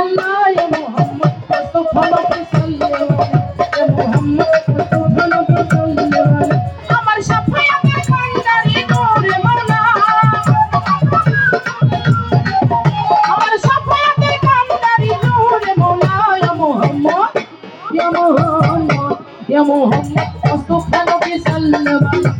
يا محمد يا محمد مصطفى نبي صلى الله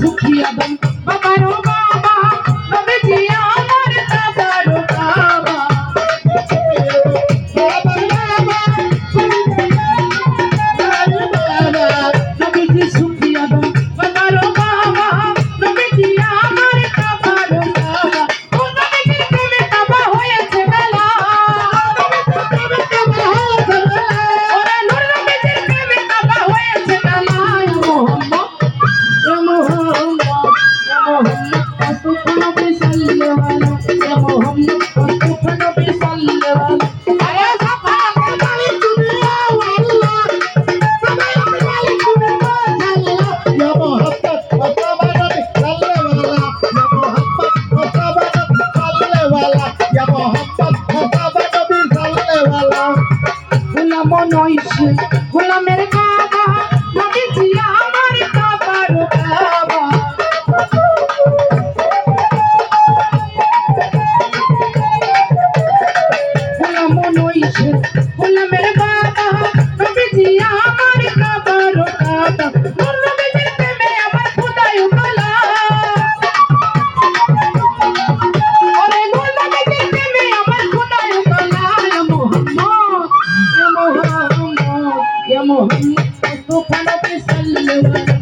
সুখী এবং రామో యమోహం పసుపు పడపి